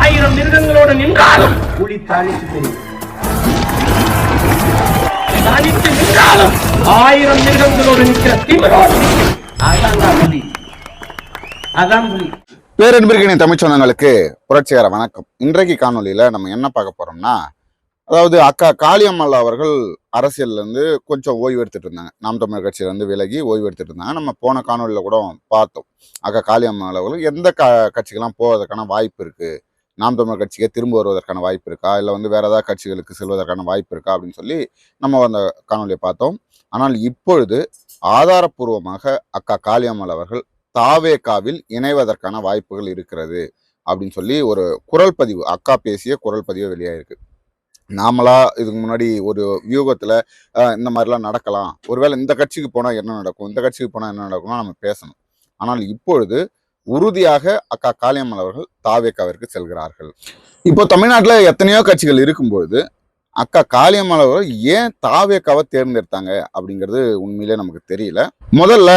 ஆயிரம் மிருகங்களோடு நின்றாலும் புலி தாளித்து தெரியும் தனித்து நின்றாலும் ஆயிரம் மிருகங்களோடு நிற்கிற திமிரோடு நிற்கும். அதான் புலி. அதான் புலி. பேரன்பிற்கினை தமிழ் சொந்தங்களுக்கு புரட்சிகர வணக்கம். இன்றைக்கு காணொலியில நம்ம என்ன பார்க்க போறோம்னா அதாவது அக்கா காளியம்மாள் அவர்கள் அரசியல்ல இருந்து கொஞ்சம் ஓய்வு எடுத்துட்டு இருந்தாங்க. நாம் தமிழர் கட்சியில இருந்து விலகி ஓய்வு எடுத்துட்டு இருந்தாங்க. நம்ம போன காணொலியில கூட பார்த்தோம். அக்கா காளியம்மாள் அவர்கள் எந்த க கட்சிக்கெல்லாம் போவதற்கான வாய்ப்பு இருக்கு? நாம் தமிழர் கட்சிக்கே திரும்ப வருவதற்கான வாய்ப்பு இருக்கா? இல்லை வந்து வேறு ஏதாவது கட்சிகளுக்கு செல்வதற்கான வாய்ப்பு இருக்கா? அப்படின்னு சொல்லி நம்ம அந்த காணொலியை பார்த்தோம். ஆனால் இப்பொழுது ஆதாரப்பூர்வமாக அக்கா காளியம்மாள் அவர்கள் தாவேகாவில் இணைவதற்கான வாய்ப்புகள் இருக்கிறது அப்படின்னு சொல்லி ஒரு குரல் பதிவு அக்கா பேசிய குரல் பதிவு வெளியாயிருக்கு. நாமளா இதுக்கு முன்னாடி ஒரு வியூகத்தில் இந்த மாதிரிலாம் நடக்கலாம். ஒருவேளை இந்த கட்சிக்கு போனால் என்ன நடக்கும்? இந்த கட்சிக்கு போனால் என்ன நடக்கும்னா நம்ம பேசணும். ஆனால் இப்பொழுது உறுதியாக அக்கா காளியம்மாள் அவர்கள் தாவேக்காவிற்கு செல்கிறார்கள். இப்போ தமிழ்நாட்டுல எத்தனையோ கட்சிகள் இருக்கும்பொழுது அக்கா காளியம்மாள் அவர்கள் ஏன் தாவேக்காவை தேர்ந்தெடுத்தாங்க அப்படிங்கிறது உண்மையிலே நமக்கு தெரியல. முதல்ல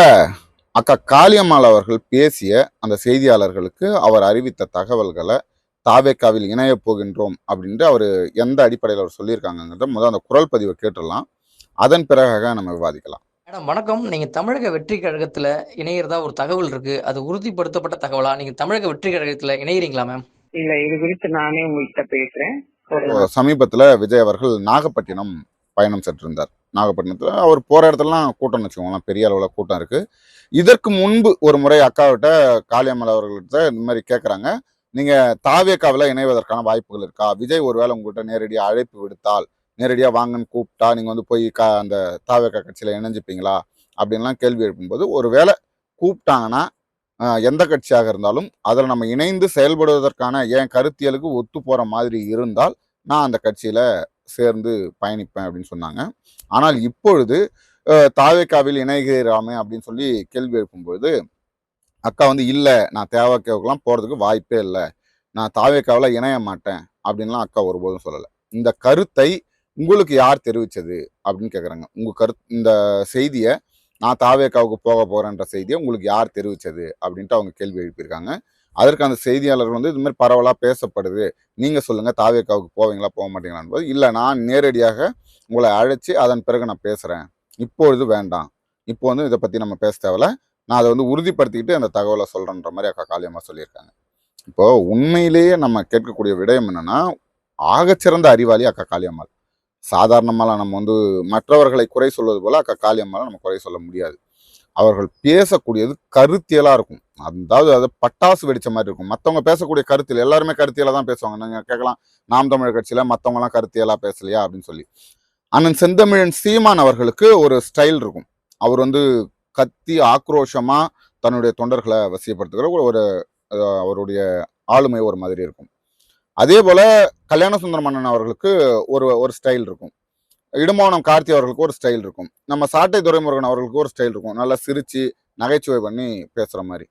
அக்கா காளியம்மாள் அவர்கள் பேசிய அந்த செய்தியாளர்களுக்கு அவர் அறிவித்த தகவல்களை தாவேக்காவில் இணையப் போகின்றோம் அப்படின்ட்டு அவர் எந்த அடிப்படையில் அவர் சொல்லியிருக்காங்கங்கிறத முதல் அந்த குரல் பதிவை கேட்டுடலாம். அதன் பிறகாக நம்ம விவாதிக்கலாம். மேடம் வணக்கம். நீங்க தமிழக வெற்றி கழகத்துல இணையறதா ஒரு தகவல் இருக்கு. அது உறுதிப்படுத்தப்பட்ட தகவலா? நீங்க தமிழக வெற்றி கழகத்துல இணையறீங்களா மேம்? இல்ல இது குறித்து நானே உங்ககிட்ட பேசுறேன். சமீபத்துல விஜய் அவர்கள் நாகப்பட்டினம் பயணம் சென்றிருந்தார். நாகப்பட்டினத்துல அவர் போற இடத்துலலாம் கூட்டம்னு வச்சுக்கோங்களேன். பெரிய அளவுல கூட்டம் இருக்கு. இதற்கு முன்பு ஒரு முறை அக்காவிட்ட காளியம்மாள் அவர்கள்ட்ட இந்த மாதிரி கேட்குறாங்க நீங்க தாவேக்காவில் இணைவதற்கான வாய்ப்புகள் இருக்கா? விஜய் ஒருவேளை உங்கள்கிட்ட நேரடியாக அழைப்பு விடுத்தால் நேரடியாக வாங்கன்னு கூப்பிட்டா நீங்கள் வந்து போய் கா அந்த தாவக கட்சியில் இணைஞ்சிப்பீங்களா? அப்படின்லாம் கேள்வி எழுப்பும்போது ஒருவேளை கூப்பிட்டாங்கன்னா எந்த கட்சியாக இருந்தாலும் அதில் நம்ம இணைந்து செயல்படுவதற்கான என் கருத்தியலுக்கு ஒத்து போகிற மாதிரி இருந்தால் நான் அந்த கட்சியில் சேர்ந்து பயணிப்பேன் அப்படின்னு சொன்னாங்க. ஆனால் இப்பொழுது தாவேக்காவில் இணைகிறாமே அப்படின்னு சொல்லி கேள்வி எழுப்பும்பொழுது அக்கா வந்து இல்லை நான் தேவைக்கெல்லாம் போகிறதுக்கு வாய்ப்பே இல்லை. நான் தாவேக்காவில் இணைய மாட்டேன். அப்படின்லாம் அக்கா ஒருபோதும் சொல்லலை. இந்த கருத்தை உங்களுக்கு யார் தெரிவித்தது அப்படின்னு கேட்குறாங்க உங்கள் கரு இந்த செய்தியை நான் தாவேக்காவுக்கு போக போகிறேன்ற செய்தியை உங்களுக்கு யார் தெரிவித்தது அப்படின்ட்டு அவங்க கேள்வி எழுப்பியிருக்காங்க. அதற்கு அந்த செய்தியாளர்கள் வந்து இதுமாதிரி பரவலாக பேசப்படுது. நீங்கள் சொல்லுங்கள் தாவேக்காவுக்கு போவீங்களா போக மாட்டீங்களான்னு போது இல்லை நான் நேரடியாக உங்களை அழைச்சி அதன் பிறகு நான் பேசுகிறேன் இப்பொழுது வேண்டாம். இப்போ வந்து இதை பற்றி நம்ம பேச தேவையில்ல. நான் அதை வந்து உறுதிப்படுத்திக்கிட்டு அந்த தகவலை சொல்றேன்ற மாதிரி அக்கா காளியம்மா சொல்லியிருக்காங்க. இப்போது உண்மையிலேயே நம்ம கேட்கக்கூடிய விடயம் என்னென்னா ஆகச்சிறந்த அறிவாளி அக்கா காளியம்மாள். சாதாரணமாலாம் நம்ம வந்து மற்றவர்களை குறை சொல்வது போல் அக்கா காளியம்மாளை நம்ம குறை சொல்ல முடியாது. அவர்கள் பேசக்கூடியது கருத்தியலாக இருக்கும். அதாவது அது பட்டாசு வெடித்த மாதிரி இருக்கும். மற்றவங்க பேசக்கூடிய கருத்தியல் எல்லாருமே கருத்தியலாக தான் பேசுவாங்க. நீங்கள் கேட்கலாம் நாம் தமிழர் கட்சியில் மற்றவங்களாம் கருத்தியலாக பேசலையா அப்படின்னு சொல்லி. அண்ணன் செந்தமிழன் சீமான் அவர்களுக்கு ஒரு ஸ்டைல் இருக்கும். அவர் வந்து கத்தி ஆக்ரோஷமாக தன்னுடைய தொண்டர்களை வசியப்படுத்துகிற ஒரு- ஒரு அவருடைய ஆளுமை ஒரு மாதிரி இருக்கும். அதே போல் கல்யாண சுந்தரமன்னன் அவர்களுக்கு ஒரு ஒரு ஸ்டைல் இருக்கும். இடுமோனம் கார்த்தி அவர்களுக்கு ஒரு ஸ்டைல் இருக்கும். நம்ம சாட்டை துரைமுருகன் அவர்களுக்கு ஒரு ஸ்டைல் இருக்கும். நல்லா சிரித்து நகைச்சுவை பண்ணி பேசுகிற மாதிரி.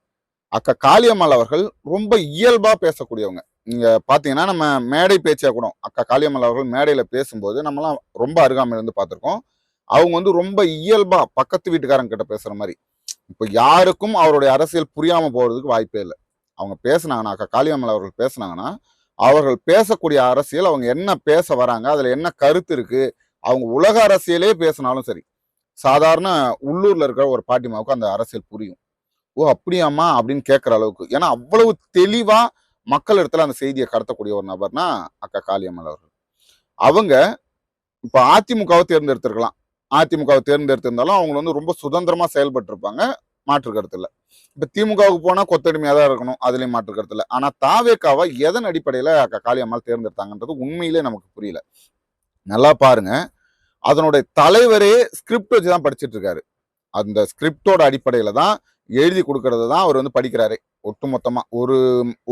அக்கா காளியம்மாள் அவர்கள் ரொம்ப இயல்பாக பேசக்கூடியவங்க. நீங்கள் பார்த்தீங்கன்னா நம்ம மேடை பேச்சாக கூட அக்கா காளியம்மாள் அவர்கள் மேடையில் பேசும்போது நம்மலாம் ரொம்ப அருகாமையில் இருந்து பார்த்துருக்கோம் அவங்க வந்து ரொம்ப இயல்பாக பக்கத்து வீட்டுக்காரங்க கிட்ட பேசுகிற மாதிரி. இப்போ யாருக்கும் அவருடைய அரசியல் புரியாமல் போகிறதுக்கு வாய்ப்பே இல்லை. அவங்க பேசுனாங்கன்னா அக்கா காளியம்மாள் அவர்கள் பேசுனாங்கன்னா அவர்கள் பேசக்கூடிய அரசியல் அவங்க என்ன பேச வராங்க அதில் என்ன கருத்து இருக்குது அவங்க உலக அரசியலே பேசினாலும் சரி. சாதாரண உள்ளூரில் இருக்கிற ஒரு பாட்டிமாவுக்கு அந்த அரசியல் புரியும். ஓ அப்படியாம்மா அப்படின்னு கேட்குற அளவுக்கு. ஏன்னா அவ்வளவு தெளிவாக மக்கள் இடத்துல அந்த செய்தியை கடத்தக்கூடிய ஒரு நபர்னா அக்கா காளியம்மாள் அவர்கள். அவங்க இப்போ அதிமுகவை தேர்ந்தெடுத்திருக்கலாம். அதிமுகவை தேர்ந்தெடுத்திருந்தாலும் அவங்க வந்து ரொம்ப சுதந்திரமாக செயல்பட்டிருப்பாங்க. மாற்று கருத்து இல்லை இப்போ திமுகவுக்கு போனால் கொத்தடிமையாக தான் இருக்கணும் அதுலேயும் மாற்று கருத்து இல்லை ஆனால் தாவேக்காவை எதன் அடிப்படையில் காளியம்மாள் தேர்ந்தெடுத்தாங்கன்றது உண்மையிலே நமக்கு புரியல. நல்லா பாருங்க. அதனுடைய தலைவரே ஸ்கிரிப்ட் வச்சு தான் படிச்சிட்டு இருக்காரு அந்த ஸ்கிரிப்டோட அடிப்படையில் தான் எழுதி கொடுக்கறது தான் அவர் வந்து படிக்கிறாரு. ஒட்டுமொத்தமாக ஒரு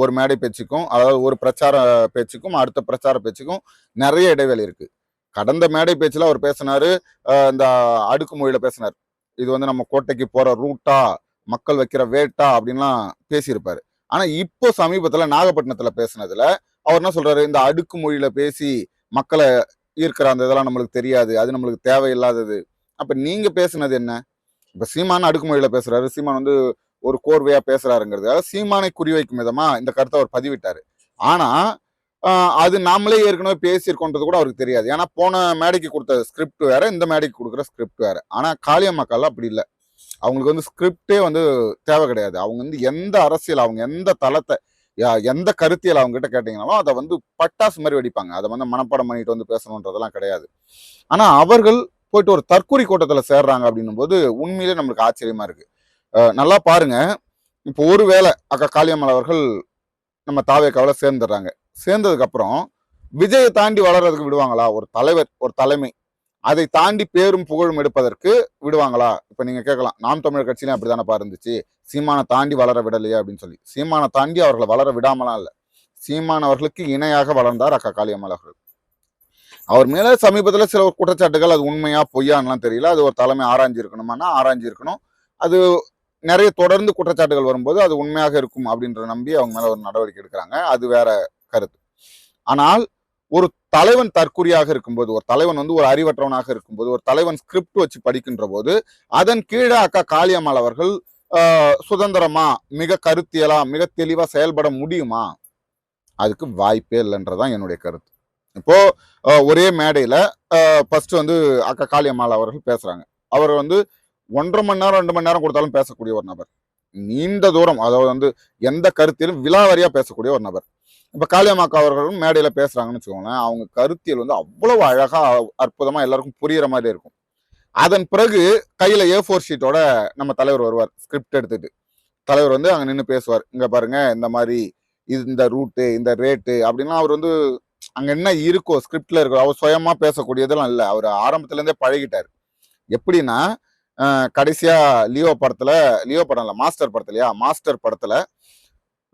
ஒரு மேடை பேச்சுக்கும் அதாவது ஒரு பிரச்சார பேச்சுக்கும் அடுத்த பிரச்சார பேச்சுக்கும் நிறைய இடைவெளி இருக்குது கடந்த மேடை பேச்சில் அவர் பேசினார் இந்த அடுக்குமொழியில் பேசினார். இது வந்து நம்ம கோட்டைக்கு போகிற ரூட்டா மக்கள் வைக்கிற வேட்டா அப்படின்லாம் பேசியிருப்பார். ஆனால் இப்போ சமீபத்தில் நாகப்பட்டினத்தில் பேசுனதில் அவர் என்ன சொல்கிறாரு இந்த அடுக்கு மொழியில் பேசி மக்களை ஈர்க்கிற அந்த இதெல்லாம் நம்மளுக்கு தெரியாது. அது நம்மளுக்கு தேவையில்லாதது. அப்போ நீங்கள் பேசுனது என்ன? இப்ப அடுக்கு மொழியில் பேசுகிறாரு சீமான் வந்து ஒரு கோர்வையாக பேசுகிறாருங்கிறது அதாவது சீமானை குறிவைக்கும் விதமாக இந்த கருத்தை அவர் பதிவிட்டார். ஆனால் அது நாமளே ஏற்கனவே பேசியிருக்கோன்றது கூட அவருக்கு தெரியாது. ஏன்னா போன மேடைக்கு கொடுத்த ஸ்கிரிப்ட் வேற இந்த மேடைக்கு கொடுக்குற ஸ்கிரிப்ட் வேற. ஆனால் காளியம்மாக்கால அப்படி இல்லை. அவங்களுக்கு வந்து ஸ்கிரிப்டே வந்து தேவை கிடையாது. அவங்க வந்து எந்த அரசியல் அவங்க எந்த தளத்தை யா- எந்த கருத்தியல் அவங்க கிட்ட கேட்டீங்கனாலும் அதை வந்து பட்டாசு மாதிரி வெடிப்பாங்க. அதை வந்து மனப்பாடம் பண்ணிட்டு வந்து பேசணுன்றதெல்லாம் கிடையாது. ஆனால் அவர்கள் போயிட்டு ஒரு தற்கொலை கூட்டத்தில் சேர்றாங்க அப்படின்னும் போது உண்மையிலே நம்மளுக்கு ஆச்சரியமா இருக்கு. நல்லா பாருங்க. இப்போ ஒருவேளை அக்கா காளியம்மாள் அவர்கள் நம்ம தாவேக்காவில் சேர்ந்துடுறாங்க. சேர்ந்ததுக்கப்புறம் விஜயை தாண்டி வளர்றதுக்கு விடுவாங்களா? ஒரு தலைவர் ஒரு தலைமை. அதை தாண்டி பேரும் புகழும் எடுப்பதற்கு விடுவாங்களா? இப்போ நீங்கள் கேட்கலாம். நாம் தமிழர் கட்சியிலும் அப்படிதானப்பா இருந்துச்சு? சீமானை தாண்டி வளர விடலையே அப்படின்னு சொல்லி. சீமானை தாண்டி அவர்களை வளர விடாமலாம் இல்லை. சீமான் அவர்களுக்கு இணையாக வளர்ந்தார் அக்கா காளியம்மாள் அவர்கள். அவர் மேலே சமீபத்தில் சில குற்றச்சாட்டுகள் அது உண்மையா பொய்யான்லாம் தெரியல. அது ஒரு தலைமை ஆராய்ஞ்சு இருக்கணுமானா ஆராய்ஞ்சு இருக்கணும் அது நிறைய தொடர்ந்து குற்றச்சாட்டுகள் வரும்போது அது உண்மையாக இருக்கும் அப்படின்ற நம்பி அவங்க மேலே ஒரு நடவடிக்கை எடுக்கிறாங்க. அது வேற கருத்து. ஆனால் ஒரு தலைவன் தற்குறியாக இருக்கும்போது ஒரு தலைவன் வந்து ஒரு அறிவற்றவனாக இருக்கும்போது ஒரு தலைவன் ஸ்கிரிப்ட் வச்சு படிக்கின்ற போது அதன் கீழே அக்கா காளியம்மாள் அவர்கள் சுதந்திரமா மிக கருத்தியலா மிக தெளிவா செயல்பட முடியுமா? அதுக்கு வாய்ப்பே இல்லைன்றதான் என்னுடைய கருத்து. இப்போ ஒரே மேடையில ஃபர்ஸ்ட் வந்து அக்கா காளியம்மாள் அவர்கள் பேசுறாங்க. அவர் வந்து ஒன்றரை மணி நேரம் ரெண்டு மணி நேரம் கொடுத்தாலும் பேசக்கூடிய ஒரு நபர். நீண்ட தூரம் அதாவது வந்து எந்த கருத்திலும் விலாவரியா பேசக்கூடிய ஒரு நபர். இப்போ காளியம்மாக்கா அவர்களும் மேடையில் பேசுகிறாங்கன்னு வச்சுக்கோங்களேன் அவங்க கருத்தியல் வந்து அவ்வளவு அழகாக அற்புதமாக எல்லாருக்கும் புரியிற மாதிரி இருக்கும். அதன் பிறகு கையில் ஏ ஃபோர் ஷீட்டோட நம்ம தலைவர் வருவார் ஸ்கிரிப்ட் எடுத்துட்டு. தலைவர் வந்து அங்கே நின்று பேசுவார். இங்கே பாருங்க இந்த மாதிரி இது இந்த ரூட்டு இந்த ரேட்டு அப்படின்லாம் அவர் வந்து அங்கே என்ன இருக்கோ ஸ்கிரிப்டில் இருக்கோ அவர் சுயமாக பேசக்கூடியதெல்லாம் இல்லை. அவர் ஆரம்பத்துலேருந்தே பழகிட்டார். எப்படின்னா கடைசியாக லியோ படத்தில் லியோ படம் இல்லை மாஸ்டர் படத்துலையா மாஸ்டர் படத்தில்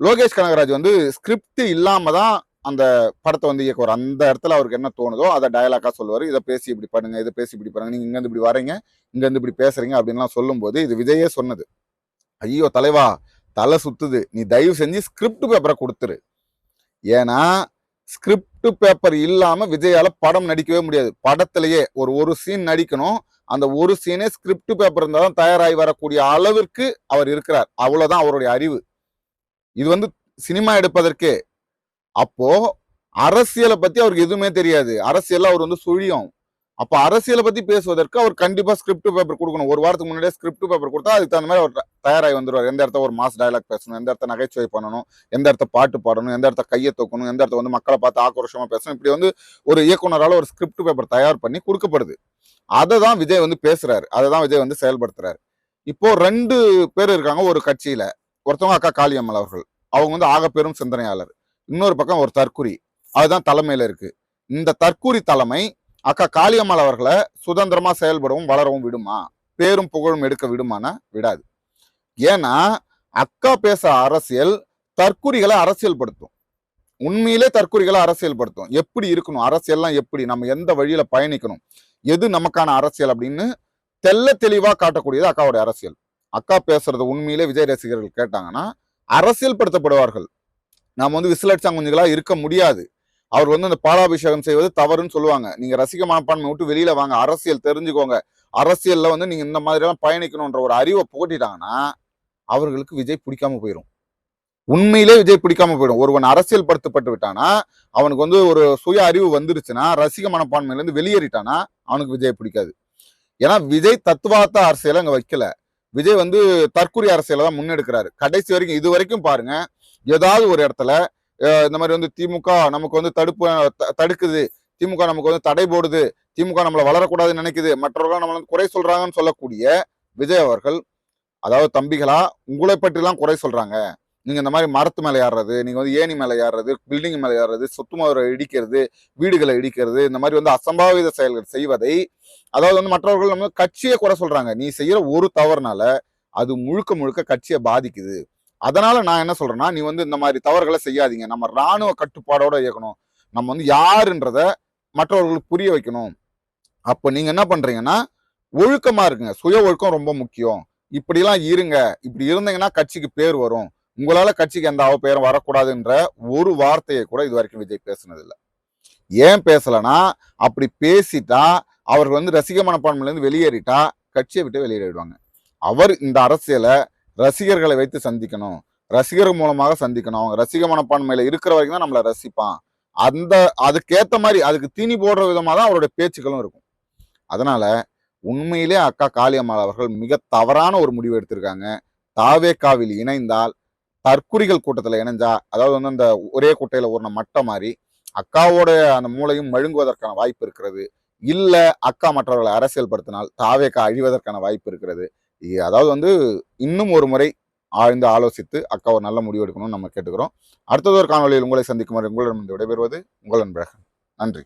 லோகேஷ் கனகராஜ் வந்து ஸ்கிரிப்ட் இல்லாம தான் அந்த படத்தை வந்து இயக்குவார். அந்த இடத்துல அவருக்கு என்ன தோணுதோ அதை டயலாக்காக சொல்லுவார். இதை பேசி இப்படி பண்ணுங்க இதை பேசி இப்படி பண்ணுங்க நீங்கள் இங்கேருந்து இப்படி வரீங்க இங்கேருந்து இப்படி பேசுறீங்க அப்படின்லாம் சொல்லும்போது இது விஜயே சொன்னது. ஐயோ தலைவா தலை சுத்துது. நீ தயவு செஞ்சு ஸ்கிரிப்ட் பேப்பரை கொடுத்துரு. ஏன்னா ஸ்கிரிப்ட் பேப்பர் இல்லாமல் விஜயால படம் நடிக்கவே முடியாது. படத்திலேயே ஒரு ஒரு சீன் நடிக்கணும். அந்த ஒரு சீனே ஸ்கிரிப்ட் பேப்பர் இருந்தால் தான் தயாராகி வரக்கூடிய அளவிற்கு அவர் இருக்கிறார். அவ்வளோதான் அவருடைய அறிவு. இது வந்து சினிமா எடுப்பதற்கே. அப்போ அரசியலை பத்தி அவருக்கு எதுவுமே தெரியாது. அரசியல் அவர் வந்து சுழியும். அப்ப அரசியலை பத்தி பேசுவதற்கு அவர் கண்டிப்பா ஸ்கிரிப்ட் பேப்பர் கொடுக்கணும். ஒரு வாரத்துக்கு முன்னாடியே ஸ்கிரிப்ட் பேப்பர் கொடுத்தா அதுக்கு தகுந்த மாதிரி அவர் தயாராகி வந்துருவார். எந்த இடத்த ஒரு மாஸ் டயலாக் பேசணும் எந்த இடத்த நகைச்சுவை பண்ணணும் எந்த இடத்த பாட்டு பாடணும் எந்த இடத்த கையை தூக்கணும் எந்த இடத்த வந்து மக்களை பார்த்து ஆக்ரோஷமா பேசணும். இப்படி வந்து ஒரு இயக்குனரால ஒரு ஸ்கிரிப்ட் பேப்பர் தயார் பண்ணி கொடுக்கப்படுது. அதை தான் விஜய் வந்து பேசுறாரு. அதை தான் விஜய் வந்து செயல்படுத்துறாரு. இப்போ ரெண்டு பேர் இருக்காங்க ஒரு கட்சியில. ஒருத்தவங்க அக்கா காளியம்மல் அவர்கள். அவங்க வந்து ஆகப்பெரும் சிந்தனையாளர். இன்னொரு பக்கம் ஒரு தற்குறி அதுதான் தலைமையில் இருக்குது இந்த தற்குறி தலைமை அக்கா காளியம்மாள் அவர்களை சுதந்திரமாக செயல்படவும் வளரவும் விடுமா? பேரும் புகழும் எடுக்க விடுமானா? விடாது. ஏன்னா அக்கா பேச அரசியல் தற்குறிகளை அரசியல்படுத்தும். உண்மையிலே தற்குறிகளை அரசியல்படுத்தும். எப்படி இருக்கணும்? அரசியல்லாம் எப்படி? நம்ம எந்த வழியில பயணிக்கணும்? எது நமக்கான அரசியல் அப்படின்னு தெல்ல தெளிவாக காட்டக்கூடியது அக்காவுடைய அரசியல். அக்கா பேசுறது உண்மையிலே விஜய் ரசிகர்கள் கேட்டாங்கன்னா அரசியல் படுத்தப்படுவார்கள் நாம வந்து விசிலடிச்சாங்குஞ்சுகளா இருக்க முடியாது. அவர் வந்து அந்த பாலாபிஷேகம் செய்வது தவறுன்னு சொல்லுவாங்க. நீங்க ரசிக மனப்பான்மை விட்டு வெளியில வாங்க. அரசியல் தெரிஞ்சுக்கோங்க. அரசியல்ல வந்து நீங்க இந்த மாதிரி எல்லாம் பயணிக்கணும்ன்ற ஒரு அறிவை புகட்டிட்டாங்கன்னா அவர்களுக்கு விஜய் பிடிக்காம போயிடும் உண்மையிலே விஜய் பிடிக்காம போயிடும். ஒருவன் அரசியல் படுத்தப்பட்டு விட்டானா அவனுக்கு வந்து ஒரு சுய அறிவு வந்துருச்சுன்னா ரசிக மனப்பான்மையிலேருந்து வெளியேறிட்டானா அவனுக்கு விஜய் பிடிக்காது. ஏன்னா விஜய் தத்துவார்த்த அரசியலை அங்கே வைக்கல. விஜய் வந்து தற்கொலை அரசியலை தான் முன்னெடுக்கிறாரு. கடைசி வரைக்கும் இது வரைக்கும் பாருங்க ஏதாவது ஒரு இடத்துல இந்த மாதிரி வந்து திமுக நமக்கு வந்து தடுப்பு த- தடுக்குது. திமுக நமக்கு வந்து தடை போடுது. திமுக நம்மளை வளரக்கூடாதுன்னு நினைக்குது. மற்றவர்கள் நம்மளை வந்து குறை சொல்றாங்கன்னு சொல்லக்கூடிய விஜய் அவர்கள் அதாவது தம்பிகளா உங்களை பற்றிலாம் குறை சொல்றாங்க. நீங்கள் இந்த மாதிரி மரத்து மேலே ஏறுறது நீங்கள் வந்து ஏணி மேலே ஏறுறது பில்டிங் மேலே ஏறுறது சொத்து மதுரை இடிக்கிறது வீடுகளை இடிக்கிறது இந்த மாதிரி வந்து அசம்பாவித செயல்கள் செய்வதை அதாவது வந்து மற்றவர்கள் நம்ம கட்சியை குறை சொல்கிறாங்க நீ செய்கிற ஒரு தவறுனால அது முழுக்க முழுக்க கட்சியை பாதிக்குது. அதனால் நான் என்ன சொல்கிறேன்னா நீ வந்து இந்த மாதிரி தவறுகளை செய்யாதீங்க. நம்ம ராணுவ கட்டுப்பாடோடு இயக்கணும். நம்ம வந்து யாருன்றத மற்றவர்களுக்கு புரிய வைக்கணும். அப்போ நீங்கள் என்ன பண்ணுறீங்கன்னா ஒழுக்கமாக இருக்குங்க சுய ஒழுக்கம் ரொம்ப முக்கியம். இப்படிலாம் இருங்க. இப்படி இருந்தீங்கன்னா கட்சிக்கு பேர் வரும். உங்களால் கட்சிக்கு எந்த அவப்பெயரும் வரக்கூடாதுன்ற ஒரு வார்த்தையை கூட இது வரைக்கும் விஜய் பேசுனதில்லை. ஏன் பேசலைன்னா அப்படி பேசிட்டா அவர்கள் வந்து ரசிக மனப்பான்மையிலேருந்து வெளியேறிட்டா கட்சியை விட்டு வெளியேறிடுவாங்க. அவர் இந்த அரசியலை ரசிகர்களை வைத்து சந்திக்கணும். ரசிகர் மூலமாக சந்திக்கணும். அவங்க ரசிக மனப்பான்மையில இருக்கிற வரைக்கும் தான் நம்மளை ரசிப்பான். அந்த அதுக்கேற்ற மாதிரி அதுக்கு தீனி போடுற விதமாக தான் அவருடைய பேச்சுக்களும் இருக்கும். அதனால உண்மையிலே அக்கா காளியம்மாள் அவர்கள் மிக தவறான ஒரு முடிவு எடுத்திருக்காங்க. தாவேக்காவில் இணைந்தால் கற்குறிகள் கூட்டத்தில் இணைஞ்சா அதாவது வந்து அந்த ஒரே குட்டையில் ஒரு மட்டை மாதிரி அக்காவோட அந்த மூளையும் மழுங்குவதற்கான வாய்ப்பு இருக்கிறது. இல்லை அக்கா மற்றவர்களை அரசியல்படுத்தினால் தாவேக்கா அழிவதற்கான வாய்ப்பு இருக்கிறது. அதாவது வந்து இன்னும் ஒரு முறை ஆழ்ந்து ஆலோசித்து அக்கா ஒரு நல்ல முடிவு எடுக்கணும்னு நம்ம கேட்டுக்கிறோம். அடுத்தது ஒரு காணொலியில் உங்களை சந்திக்கும் வரை உங்களிடம் விடைபெறுவது உங்கள் அன்பழகன். நன்றி.